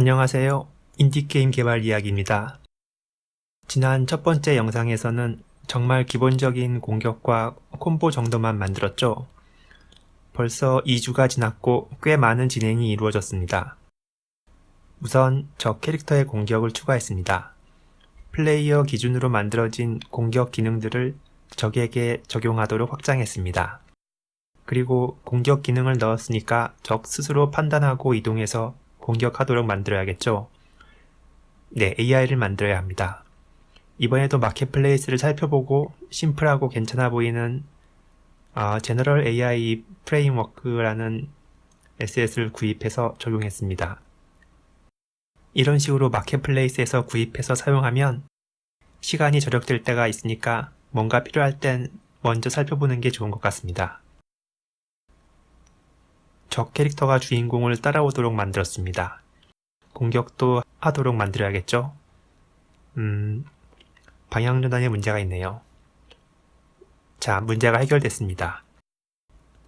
안녕하세요. 인디게임 개발 이야기입니다. 지난 첫 번째 영상에서는 정말 기본적인 공격과 콤보 정도만 만들었죠. 벌써 2주가 지났고 꽤 많은 진행이 이루어졌습니다. 우선 적 캐릭터의 공격을 추가했습니다. 플레이어 기준으로 만들어진 공격 기능들을 적에게 적용하도록 확장했습니다. 그리고 공격 기능을 넣었으니까 적 스스로 판단하고 이동해서 공격하도록 만들어야겠죠. 네, AI를 만들어야 합니다. 이번에도 마켓플레이스를 살펴보고 심플하고 괜찮아 보이는 어, 제너럴 AI 프레임워크라는 SS를 구입해서 적용했습니다. 이런 식으로 마켓플레이스에서 구입해서 사용하면 시간이 절약될 때가 있으니까 뭔가 필요할 땐 먼저 살펴보는 게 좋은 것 같습니다. 적 캐릭터가 주인공을 따라오도록 만들었습니다. 공격도 하도록 만들어야겠죠? 음, 방향전환에 문제가 있네요. 자, 문제가 해결됐습니다.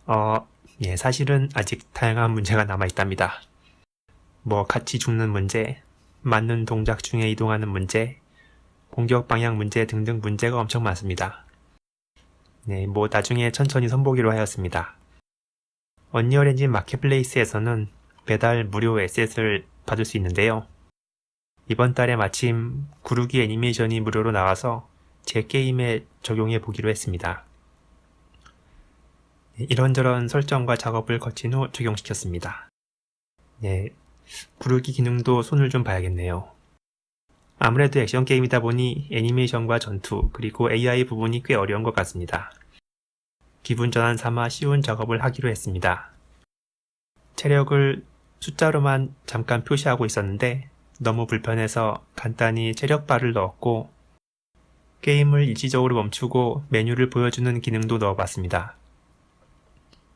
어, 예, 사실은 아직 다양한 문제가 남아있답니다. 뭐, 같이 죽는 문제, 맞는 동작 중에 이동하는 문제, 공격 방향 문제 등등 문제가 엄청 많습니다. 네, 뭐, 나중에 천천히 선보기로 하였습니다. 언리얼 엔진 마켓플레이스에서는 배달 무료 에셋을 받을 수 있는데요. 이번 달에 마침 구르기 애니메이션이 무료로 나와서 제 게임에 적용해 보기로 했습니다. 네, 이런저런 설정과 작업을 거친 후 적용시켰습니다. 네, 구르기 기능도 손을 좀 봐야겠네요. 아무래도 액션 게임이다 보니 애니메이션과 전투, 그리고 AI 부분이 꽤 어려운 것 같습니다. 기분 전환 삼아 쉬운 작업을 하기로 했습니다. 체력을 숫자로만 잠깐 표시하고 있었는데 너무 불편해서 간단히 체력바를 넣었고 게임을 일시적으로 멈추고 메뉴를 보여주는 기능도 넣어봤습니다.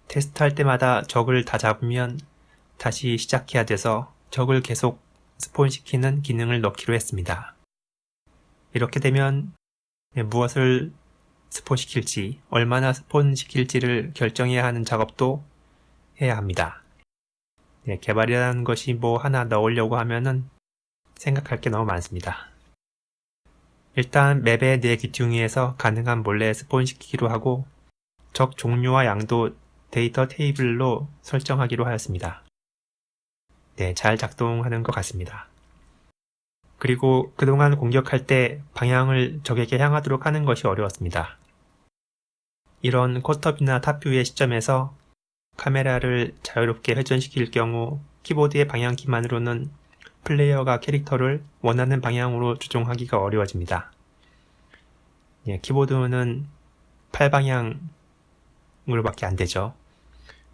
테스트할 때마다 적을 다 잡으면 다시 시작해야 돼서 적을 계속 스폰시키는 기능을 넣기로 했습니다. 이렇게 되면 무엇을 스폰시킬지, 얼마나 스폰시킬지를 결정해야 하는 작업도 해야 합니다. 네, 개발이라는 것이 뭐 하나 넣으려고 하면은 생각할 게 너무 많습니다. 일단 맵의 네 귀퉁이에서 가능한 몰래 스폰시키기로 하고 적 종류와 양도 데이터 테이블로 설정하기로 하였습니다. 네, 잘 작동하는 것 같습니다. 그리고 그동안 공격할 때 방향을 적에게 향하도록 하는 것이 어려웠습니다. 이런 쿼터뷰나 탑뷰의 시점에서 카메라를 자유롭게 회전시킬 경우 키보드의 방향키만으로는 플레이어가 캐릭터를 원하는 방향으로 조종하기가 어려워집니다. 예, 키보드는 8방향으로밖에 안 되죠.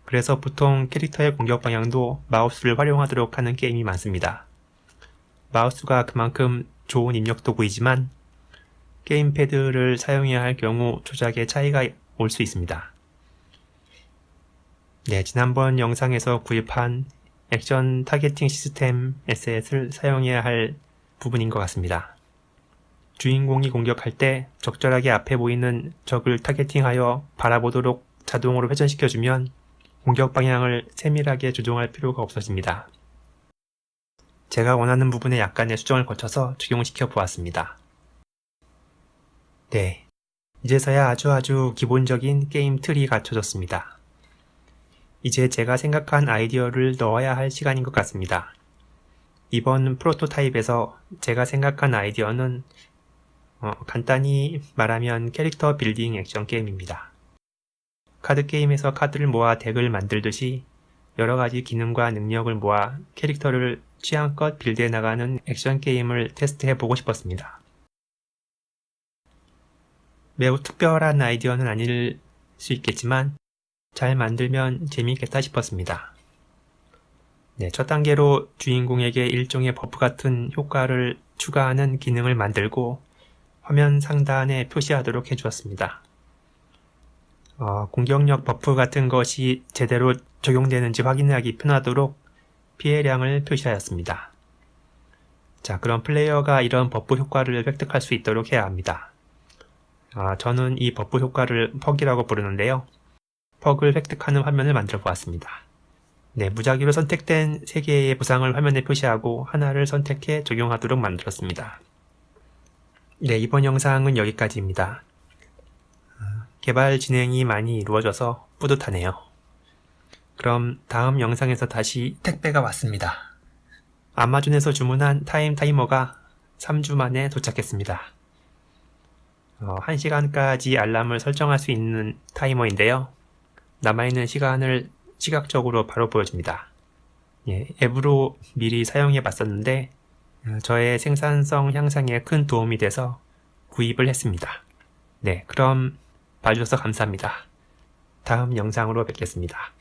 그래서 보통 캐릭터의 공격 방향도 마우스를 활용하도록 하는 게임이 많습니다. 마우스가 그만큼 좋은 입력 도구이지만 게임패드를 사용해야 할 경우 조작에 차이가 올 수 있습니다. 네, 지난번 영상에서 구입한 액션 타겟팅 시스템 에셋을 사용해야 할 부분인 것 같습니다. 주인공이 공격할 때 적절하게 앞에 보이는 적을 타겟팅하여 바라보도록 자동으로 회전시켜주면 공격 방향을 세밀하게 조종할 필요가 없어집니다. 제가 원하는 부분에 약간의 수정을 거쳐서 적용시켜 보았습니다. 네. 이제서야 아주 아주 기본적인 게임 틀이 갖춰졌습니다. 이제 제가 생각한 아이디어를 넣어야 할 시간인 것 같습니다. 이번 프로토타입에서 제가 생각한 아이디어는 어, 간단히 말하면 캐릭터 빌딩 액션 게임입니다. 카드 게임에서 카드를 모아 덱을 만들듯이 여러 가지 기능과 능력을 모아 캐릭터를 취향껏 빌드해 나가는 액션 게임을 테스트해 보고 싶었습니다. 매우 특별한 아이디어는 아닐 수 있겠지만 잘 만들면 재미있겠다 싶었습니다. 네, 첫 단계로 주인공에게 일종의 버프 같은 효과를 추가하는 기능을 만들고 화면 상단에 표시하도록 해주었습니다. 어, 공격력 버프 같은 것이 제대로 적용되는지 확인하기 편하도록 피해량을 표시하였습니다. 자, 그럼 플레이어가 이런 버프 효과를 획득할 수 있도록 해야 합니다. 아, 저는 이 버프 효과를 퍽이라고 부르는데요. 퍽을 획득하는 화면을 만들어 보았습니다. 네, 무작위로 선택된 세 개의 보상을 화면에 표시하고 하나를 선택해 적용하도록 만들었습니다. 네, 이번 영상은 여기까지입니다. 어, 개발 진행이 많이 이루어져서 뿌듯하네요. 그럼 다음 영상에서 다시 택배가 왔습니다. 아마존에서 주문한 타임 타이머가 3주 만에 도착했습니다. 어, 1시간까지 알람을 설정할 수 있는 타이머인데요. 남아있는 시간을 시각적으로 바로 보여줍니다. 예, 앱으로 미리 사용해 봤었는데, 어, 저의 생산성 향상에 큰 도움이 돼서 구입을 했습니다. 네, 그럼 봐주셔서 감사합니다. 다음 영상으로 뵙겠습니다.